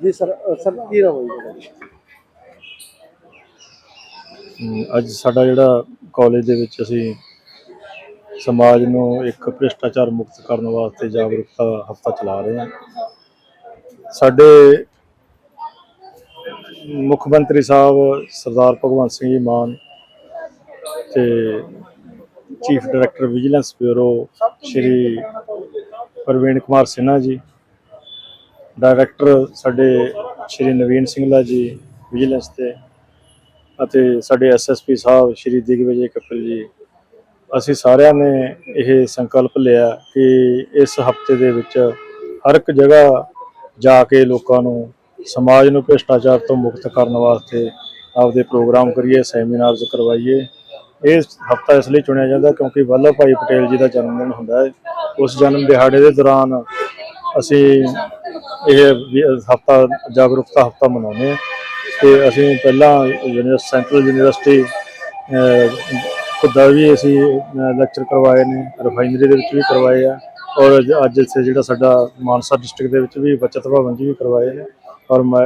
ਜੀ sir sir, ਕੀ ਨਾਮ ਹੈ ਜੀ ਤੁਹਾਡਾ? ਅੱਜ ਸਾਡਾ ਜਿਹੜਾ ਕਾਲਜ ਦੇ ਵਿੱਚ ਅਸੀਂ ਸਮਾਜ ਨੂੰ ਇੱਕ ਭ੍ਰਿਸ਼ਟਾਚਾਰ ਮੁਕਤ ਕਰਨ ਵਾਸਤੇ ਜਾਗਰੂਕਤਾ ਹਫਤਾ ਚਲਾ ਰਹੇ ਹਾਂ ਸਾਡੇ ਮੁੱਖ ਮੰਤਰੀ ਸਾਹਿਬ ਸਰਦਾਰ ਭਗਵੰਤ ਸਿੰਘ ਜੀ ਮਾਨ ਤੇ chief director vigilance bureau Shri Praveen Kumar Sinha ji director ਸਾਡੇ ਸ਼੍ਰੀ ਨਵੀਨ ਸਿੰਘਲਾ ਜੀ, ਵਿਜੀਲੈਂਸ ਤੇ ਅਤੇ ਸਾਡੇ ਐਸਐਸਪੀ ਸਾਹਿਬ, ਸ਼੍ਰੀ ਦਿਗਵਿਜੇ ਕਪਿਲ ਜੀ। ਅਸੀਂ ਸਾਰਿਆਂ ਨੇ ਇਹ ਸੰਕਲਪ ਲਿਆ ਕਿ ਇਸ ਹਫ਼ਤੇ ਦੇ ਵਿੱਚ ਹਰ ਇੱਕ ਜਗ੍ਹਾ ਜਾ ਕੇ ਲੋਕਾਂ ਨੂੰ ਸਮਾਜ ਨੂੰ ਭ੍ਰਿਸ਼ਟਾਚਾਰ ਤੋਂ ਮੁਕਤ ਕਰਨ ਵਾਸਤੇ ਆਪਦੇ ਪ੍ਰੋਗਰਾਮ ਕਰੀਏ ਸੈਮੀਨਾਰਸ ਕਰਵਾਈਏ। ਇਹ ਹਫਤਾ ਇਸ ਲਈ ਚੁਣਿਆ ਜਾਂਦਾ ਕਿਉਂਕਿ ਵੱਲਭ ਭਾਈ ਪਟੇਲ ਜੀ ਦਾ ਜਨਮ ਦਿਨ ਹੁੰਦਾ ਹੈ। ਉਸ ਜਨਮ ਦਿਹਾੜੇ ਦੇ ਦੌਰਾਨ ਅਸੀਂ ਇਹ ਹਫਤਾ ਜਾਗਰੂਕਤਾ ਹਫਤਾ ਮਨਾਉਂਦੇ ਹਾਂ ਤੇ ਅਸੀਂ ਪਹਿਲਾਂ ਯੂਨੀਵਰਸਿਟੀ ਸੈਂਟਰਲ ਯੂਨੀਵਰਸਿਟੀ ਖੁਦਾ ਵੀ ਅਸੀਂ ਲੈਕਚਰ ਕਰਵਾਏ ਨੇ, ਰਿਫਾਈਨਰੀ ਦੇ ਵਿੱਚ ਵੀ ਕਰਵਾਏ ਆ ਔਰ ਅੱਜ- ਇੱਥੇ ਜਿਹੜਾ ਸਾਡਾ ਮਾਨਸਾ ਡਿਸਟ੍ਰਿਕਟ ਦੇ ਵਿੱਚ ਵੀ ਬਚਤ ਭਵਨ 'ਚ ਵੀ ਕਰਵਾਏ ਨੇ ਔਰ ਮੈਂ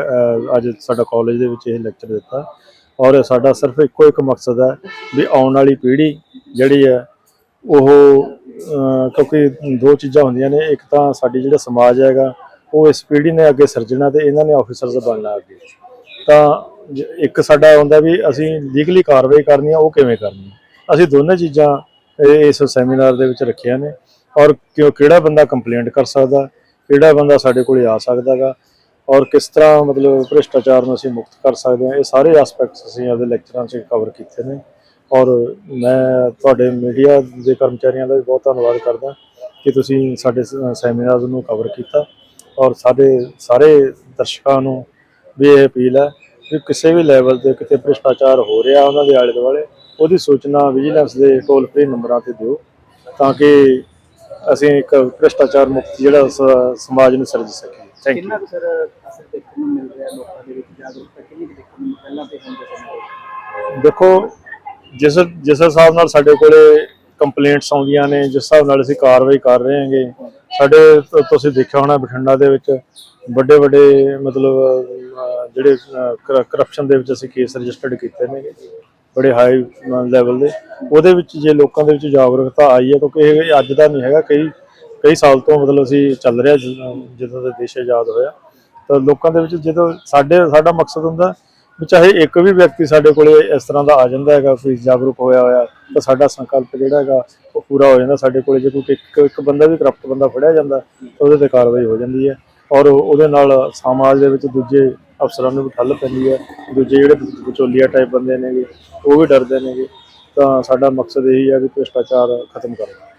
ਅੱਜ ਸਾਡਾ ਕਾਲਜ ਦੇ ਵਿੱਚ ਇਹ ਲੈਕਚਰ ਦਿੱਤਾ ਔਰ ਸਾਡਾ ਸਿਰਫ ਇੱਕੋ ਇੱਕ ਮਕਸਦ ਹੈ ਵੀ ਆਉਣ ਵਾਲੀ ਪੀੜ੍ਹੀ ਜਿਹੜੀ ਹੈ ਉਹ ਕਿਉਂਕਿ ਦੋ ਚੀਜ਼ਾਂ ਹੁੰਦੀਆਂ ਨੇ, ਇੱਕ ਤਾਂ ਸਾਡੀ ਜਿਹੜਾ ਸਮਾਜ ਹੈਗਾ, ਉਹ ਇਸ ਪੀੜ੍ਹੀ ਨੇ ਅੱਗੇ ਸਿਰਜਣਾ ਤੇ ਇਹਨਾਂ ਨੇ ਆਫੀਸਰਸ ਬਣਨਾ ਅੱਗੇ। ਤਾਂ ਜ- ਇੱਕ ਸਾਡਾ ਹੁੰਦਾ ਵੀ ਅਸੀਂ ਲੀਗਲੀ ਕਾਰਵਾਈ ਕਰਨੀ ਆ, ਉਹ ਕਿਵੇਂ ਕਰਨੀ ਆ। ਅਸੀਂ ਦੋਨੇ ਚੀਜ਼ਾਂ ਇਹ- ਇਸ ਸੈਮੀਨਾਰ ਦੇ ਵਿੱਚ ਰੱਖੀਆਂ ਨੇ। ਔਰ ਕਿਉਂ, ਕਿਹੜਾ ਬੰਦਾ ਕੰਪਲੇਂਟ ਕਰ ਸਕਦਾ, ਕਿਹੜਾ ਬੰਦਾ ਸਾਡੇ ਕੋਲੇ ਆ ਸਕਦਾਗਾ ਔਰ ਕਿਸ ਤਰ੍ਹਾਂ ਮਤਲਬ ਭ੍ਰਿਸ਼ਟਾਚਾਰ ਨੂੰ ਅਸੀਂ ਮੁਕਤ ਕਰ ਸਕਦੇ ਹਾਂ ਇਹ ਸਾਰੇ ਐਸਪੈਕਟਸ ਅਸੀਂ ਆਪਦੇ ਲੈਕਚਰਾਂ 'ਚ ਕਵਰ ਕੀਤੇ ਨੇ। ਔਰ ਮੈਂ ਤੁਹਾਡੇ ਮੀਡੀਆ ਦੇ ਕਰਮਚਾਰੀਆਂ ਦਾ ਵੀ ਬਹੁਤ ਧੰਨਵਾਦ ਕਰਦਾ ਕਿ ਤੁਸੀਂ ਸਾਡੇ ਸੈਮੀਨਾਰ ਨੂੰ ਕਵਰ ਕੀਤਾ ਔਰ ਸਾਡੇ ਸਾਰੇ ਦਰਸ਼ਕਾਂ ਨੂੰ ਵੀ ਇਹ ਅਪੀਲ ਹੈ ਕਿ ਕਿਸੇ ਵੀ ਲੈਵਲ ਤੇ ਕਿਤੇ ਭ੍ਰਿਸ਼ਟਾਚਾਰ ਹੋ ਰਿਹਾ ਉਹਨਾਂ ਦੇ ਆਲੇ ਦੁਆਲੇ ਉਹਦੀ ਸੂਚਨਾ ਵਿਜੀਲੈਂਸ ਦੇ ਟੋਲ ਫ੍ਰੀ ਨੰਬਰਾਂ ਤੇ ਦਿਓ ਤਾਂ ਕਿ ਅਸੀਂ ਇੱਕ ਭ੍ਰਿਸ਼ਟਾਚਾਰ ਮੁਕਤ ਜਿਹੜਾ ਸਮਾਜ ਨੂੰ ਸਿਰਜ ਸਕੀਏ। ਥੈਂਕ ਯੂ ਕਿੰਨਾ ਕੁ ਸਰ ਅਸਰ ਦੇਖਣ ਨੂੰ ਮਿਲ ਰਿਹਾ ਲੋਕਾਂ ਦੇ ਵਿੱਚ? ਜਾਗਰੂਕਤਾ ਕਿੰਨੀ ਕੁ ਦੇਖਣ ਨੂੰ ਪਹਿਲਾਂ ਤੇ ਹੁਣ ਦੇ ਸਮੇਂ ਵਿੱਚ? ਦੇਖੋ ਜਿਸ ਜਿਸ ਹਿਸਾਬ ਨਾਲ ਸਾਡੇ ਕੋਲੇ ਕੰਪਲੇਂਟਸ ਆਉਂਦੀਆਂ ਨੇ ਜਿਸ ਹਿਸਾਬ ਨਾਲ ਅਸੀਂ ਕਾਰਵਾਈ ਕਰ ਰਹੇ ਹਾਂਗੇ ਸਾਡੇ ਤੁਸੀਂ ਦੇਖਿਆ ਹੋਣਾ ਬਠਿੰਡਾ ਦੇ ਵਿੱਚ ਵੱਡੇ ਵੱਡੇ ਮਤਲਬ ਅਹ, ਜਿਹੜੇ ਕਰਪਸ਼ਨ ਦੇ ਵਿੱਚ ਅਸੀਂ ਕੇਸ ਰਜਿਸਟਰਡ ਕੀਤੇ ਨੇ ਬੜੇ ਹਾਈ ਲੈਵਲ ਦੇ। ਉਹਦੇ ਵਿੱਚ ਜੇ ਲੋਕਾਂ ਦੇ ਵਿੱਚ ਜਾਗਰੂਕਤਾ ਆਈ ਹੈ ਕਿਉਂਕਿ ਇਹ ਅੱਜ ਦਾ ਨਹੀਂ ਹੈਗਾ ਕਈ ਕਈ ਸਾਲ ਤੋਂ ਮਤਲਬ ਅਸੀਂ ਚੱਲ ਰਿਹਾ ਜਦੋਂ ਜਦੋਂ ਦਾ ਦੇਸ਼ ਆਜ਼ਾਦ ਹੋਇਆ। ਤਾਂ ਲੋਕਾਂ ਦੇ ਵਿੱਚ ਜਦੋਂ ਸਾਡੇ ਸਾਡਾ ਮਕਸਦ ਹੁੰਦਾ ਵੀ ਚਾਹੇ ਇੱਕ ਵੀ ਵਿਅਕਤੀ ਸਾਡੇ ਕੋਲੇ ਇਸ ਤਰ੍ਹਾਂ ਦਾ ਆ ਜਾਂਦਾ ਹੈਗਾ, ਕੋਈ ਜਾਗਰੂਕ ਹੋਇਆ ਹੋਇਆ, ਤਾਂ ਸਾਡਾ ਸੰਕਲਪ ਜਿਹੜਾ ਹੈਗਾ, ਉਹ ਪੂਰਾ ਹੋ ਜਾਂਦਾ ਸਾਡੇ ਕੋਲੇ। ਜੇ ਕੋਈ ਇੱਕ ਇੱਕ ਬੰਦਾ ਵੀ ਕਰਪਟ ਬੰਦਾ ਫੜਿਆ ਜਾਂਦਾ, ਤਾਂ ਉਹਦੇ ਤੇ ਕਾਰਵਾਈ ਹੋ ਜਾਂਦੀ ਹੈ। ਔਰ ਉਹਦੇ ਨਾਲ ਸਮਾਜ ਦੇ ਵਿੱਚ ਦੂਜੇ ਅਫਸਰਾਂ ਨੂੰ ਵੀ ਠੱਲ ਪੈਂਦੀ ਹੈ। ਦੂਜੇ ਜਿਹੜੇ ਵਿਚੋਲੀਆ ਟਾਈਪ ਬੰਦੇ ਨੇਗੇ, ਉਹ ਵੀ ਡਰਦੇ ਨੇਗੇ। ਤਾਂ ਸਾਡਾ ਮਕਸਦ ਇਹੀ ਹੈ ਕਿ ਭ੍ਰਿਸ਼ਟਾਚਾਰ ਖਤਮ ਕਰਨਾ।